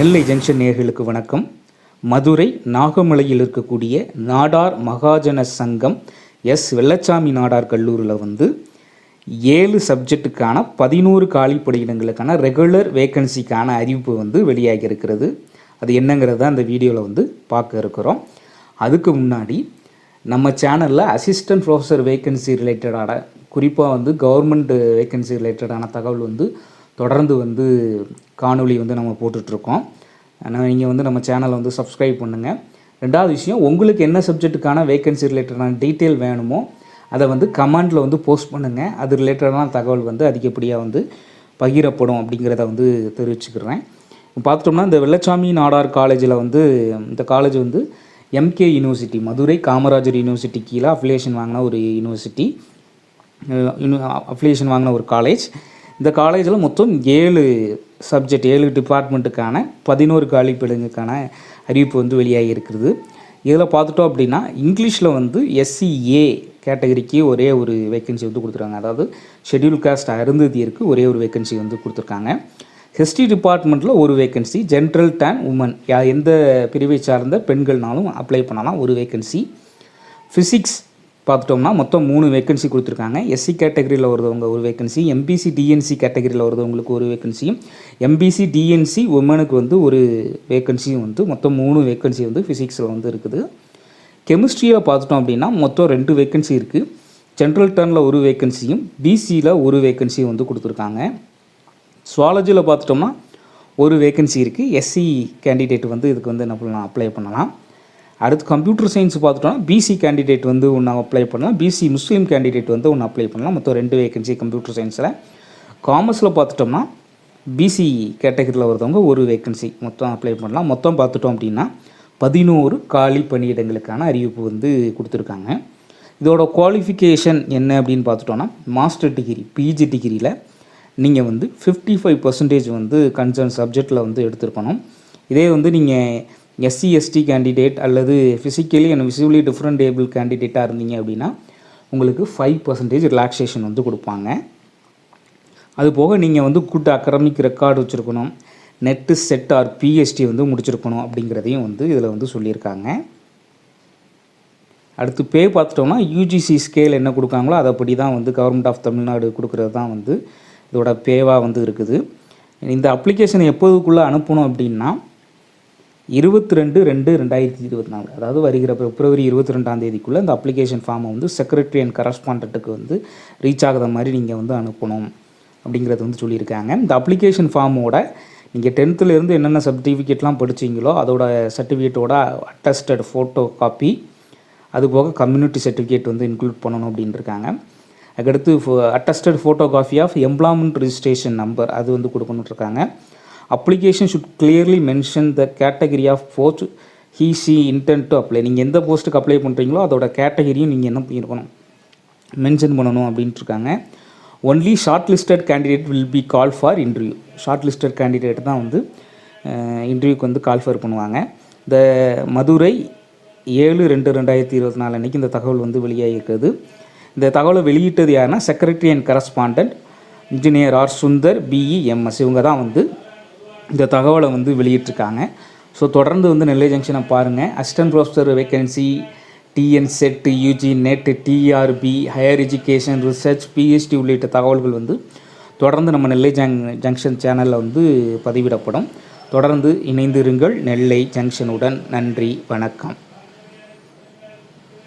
நெல்லை junction நேர்களுக்கு வணக்கம். மதுரை நாகமலையில் இருக்கக்கூடிய நாடார் மகாஜன சங்கம் எஸ். வெள்ளச்சாமி நாடார் கல்லூரியில் வந்து ஏழு சப்ஜெக்ட்டுக்கான பதினோரு காலி பணியிடங்களுக்கான ரெகுலர் வேக்கன்சிக்கான அறிவிப்பு வந்து வெளியாகி இருக்கிறது. அது என்னங்கிறத அந்த வீடியோவில் வந்து பார்க்க இருக்கிறோம். அதுக்கு முன்னாடி நம்ம சேனலில் அசிஸ்டன்ட் ப்ரொஃபஸர் வேக்கன்சி ரிலேட்டடான குறிப்பாக வந்து கவர்மெண்ட் வேக்கன்சி ரிலேட்டடான தகவல் வந்து தொடர்ந்து வந்து காணொளி வந்து நம்ம போட்டுட்ருக்கோம். நீங்கள் வந்து நம்ம சேனலை வந்து சப்ஸ்கிரைப் பண்ணுங்கள் ரெண்டாவது விஷயம் உங்களுக்கு என்ன சப்ஜெக்ட்டுக்கான வேக்கன்சி ரிலேட்டடான டீட்டெயில் வேணுமோ அதை வந்து கமெண்டில் வந்து போஸ்ட் பண்ணுங்கள் அது ரிலேட்டடான தகவல் வந்து அதிகப்படியாக வந்து பகிரப்படும் அப்படிங்கிறத வந்து தெரிவிச்சுக்கிறேன். பார்த்துட்டோம்னா இந்த வெள்ளச்சாமி நாடார் காலேஜில் வந்து இந்த காலேஜ் வந்து M K university Madurai Kamarajar university கீழே அஃபிலியேஷன் வாங்கின ஒரு யூனிவர்சிட்டி அஃபிலியேஷன் வாங்கின ஒரு காலேஜ் இந்த காலேஜில் மொத்தம் ஏழு சப்ஜெக்ட் ஏழு டிபார்ட்மெண்ட்டுக்கான பதினோரு காலிப்பிடங்களுக்கான அறிவிப்பு வந்து வெளியாகி இருக்கிறது இதில் பார்த்துட்டோம் அப்படின்னா இங்கிலீஷில் வந்து எஸ்சிஏ கேட்டகரிக்கு ஒரே ஒரு வேக்கன்சி வந்து கொடுத்துருக்காங்க. அதாவது ஷெட்யூல் காஸ்ட் அருந்ததியருக்கு ஒரே ஒரு வேக்கன்சி வந்து கொடுத்துருக்காங்க. ஹிஸ்ட்ரி டிபார்ட்மெண்ட்டில் ஒரு வேக்கன்சி ஜென்ரல் டேன் உமன் எந்த பிரிவை சார்ந்த பெண்கள்னாலும் அப்ளை பண்ணலாம் ஒரு வேக்கன்சி ஃபிசிக்ஸ் பார்த்துட்டோம்னா மொத்தம் மூணு வேக்கன்சி கொடுத்துருக்காங்க. எஸ்சி கேட்டகரியில் வருதவங்க ஒரு வேக்கன்சி எம்பிசி டிஎன்சி கேட்டகரியில் வருதவங்களுக்கு ஒரு வேக்கன்சியும் எம்பிசி டிஎன்சி உமனுக்கு வந்து ஒரு வேக்கன்சியும் வந்து மொத்தம் மூணு வேக்கன்சி வந்து ஃபிசிக்ஸில் வந்து இருக்குது. கெமிஸ்ட்ரியில் பார்த்துட்டோம் அப்படின்னா மொத்தம் ரெண்டு வேக்கன்சி இருக்குது ஜென்ரல் டர்னில் ஒரு வேக்கன்சியும் பிசியில் ஒரு வேக்கன்சியும் வந்து கொடுத்துருக்காங்க. சுவாலஜியில் பார்த்துட்டோம்னா ஒரு வேக்கன்சி இருக்குது எஸ்சி கேண்டிடேட் வந்து இதுக்கு வந்து என்ன பண்ணலாம் அப்ளை பண்ணலாம். அடுத்து கம்ப்யூட்டர் சயின்ஸ் பார்த்துட்டோம்னா பிசி கேண்டிடேட் வந்து ஒன்று அப்ளை பண்ணலாம். பிசி முஸ்லீம் கேண்டிடேட் வந்து ஒன்று அப்ளை பண்ணலாம். மொத்தம் ரெண்டு வேகன்சி கம்ப்யூட்டர் சயின்ஸில் காமர்ஸில் பார்த்துட்டோம்னா பிசி கேட்டகரியில் வருதவங்க ஒரு வேக்கன்சி மொத்தம் அப்ளை பண்ணலாம். மொத்தம் பார்த்துட்டோம் அப்படின்னா பதினோரு காலி பணியிடங்களுக்கான அறிவிப்பு வந்து கொடுத்துருக்காங்க. இதோட குவாலிஃபிகேஷன் என்ன அப்படின்னு பார்த்துட்டோன்னா மாஸ்டர் டிகிரி பிஜி டிகிரியில் நீங்கள் வந்து ஃபிஃப்டி ஃபைவ் பர்சன்டேஜ் வந்து கன்சர்ன் சப்ஜெக்டில் வந்து எடுத்துருக்கணும். இதே வந்து நீங்கள் எஸ்சி எஸ்டி கேண்டிடேட் அல்லது physically and visibly different able கேண்டிடேட்டாக இருந்தீங்க அப்படின்னா உங்களுக்கு ஃபைவ் பர்சன்டேஜ் ரிலாக்ஸேஷன் வந்து கொடுப்பாங்க. அது போக நீங்கள் வந்து குட் அக்கரமிக் ரெக்கார்டு வச்சுருக்கணும். நெட்டு செட் ஆர் பிஎஸ்டி வந்து முடிச்சிருக்கணும் அப்படிங்கிறதையும் வந்து இதில் வந்து சொல்லியிருக்காங்க. அடுத்து பே பார்த்துட்டோம்னா யூஜிசி ஸ்கேல் என்ன கொடுக்காங்களோ அதைப்படி தான் வந்து கவர்மெண்ட் ஆஃப் தமிழ்நாடு கொடுக்குறது தான் வந்து இதோட பேவாக வந்து இருக்குது. இந்த அப்ளிகேஷன் எப்போதுக்குள்ளே அனுப்பணும் அப்படின்னா இருபத்தி ரெண்டு ரெண்டு ரெண்டாயிரத்தி இருபத்தி நாலு அதாவது வருகிற பிப்ரவரி இருபத்தி ரெண்டாம் தேதிக்குள்ளே இந்த அப்ளிகேஷன் ஃபார்மை வந்து செக்ரட்டரி அண்ட் கரஸ்பாண்டண்ட்டுக்கு வந்து ரீச் ஆகுத மாதிரி நீங்கள் வந்து அனுப்பணும் அப்படிங்கிறது வந்து சொல்லியிருக்காங்க. இந்த அப்ளிகேஷன் ஃபார்மோட நீங்கள் டென்த்துலேருந்து என்னென்ன சர்டிஃபிகேட்லாம் படிச்சிங்களோ அதோட சர்டிஃபிகேட்டோட அட்டஸ்டட் ஃபோட்டோ காப்பி அது போக கம்யூனிட்டி சர்டிஃபிகேட் வந்து இன்க்ளூட் பண்ணணும் அப்படின்னு அதுக்கடுத்து ஃபோ attested photography of employment registration number அது வந்து கொடுக்கணுன்னு இருக்காங்க. Application should clearly mention the category of post he she intend to apply நீங்கள் எந்த போஸ்ட்டுக்கு அப்ளை பண்ணுறீங்களோ அதோட கேட்டகரியும் நீங்கள் என்ன பண்ணியிருக்கணும் மென்ஷன் பண்ணணும் அப்படின்ட்டு இருக்காங்க. Only short listed candidate will be call for interview short listed candidate தான் வந்து இன்டர்வியூக்கு வந்து கால்ஃபர் பண்ணுவாங்க. இந்த மதுரை ஏழு ரெண்டு ரெண்டாயிரத்தி இருபத்தி நாலு அன்றைக்கி இந்த தகவல் வந்து வெளியாகிருக்குது இந்த தகவலை வெளியிட்டது யாருன்னா secretary and correspondent engineer R Sundar B E M S இவங்க தான் வந்து இந்த தகவலை வந்து வெளியிட்டிருக்காங்க. ஸோ தொடர்ந்து வந்து நெல்லை ஜங்ஷனை பாருங்கள் assistant professor vacancy T N SET U G NET T R B higher education research PhD உள்ளிட்ட தகவல்கள் வந்து தொடர்ந்து நம்ம நெல்லை ஜங் ஜங்ஷன் சேனலில் வந்து பதிவிடப்படும். தொடர்ந்து இணைந்திருங்கள். நெல்லை ஜங்ஷனுடன் நன்றி வணக்கம்.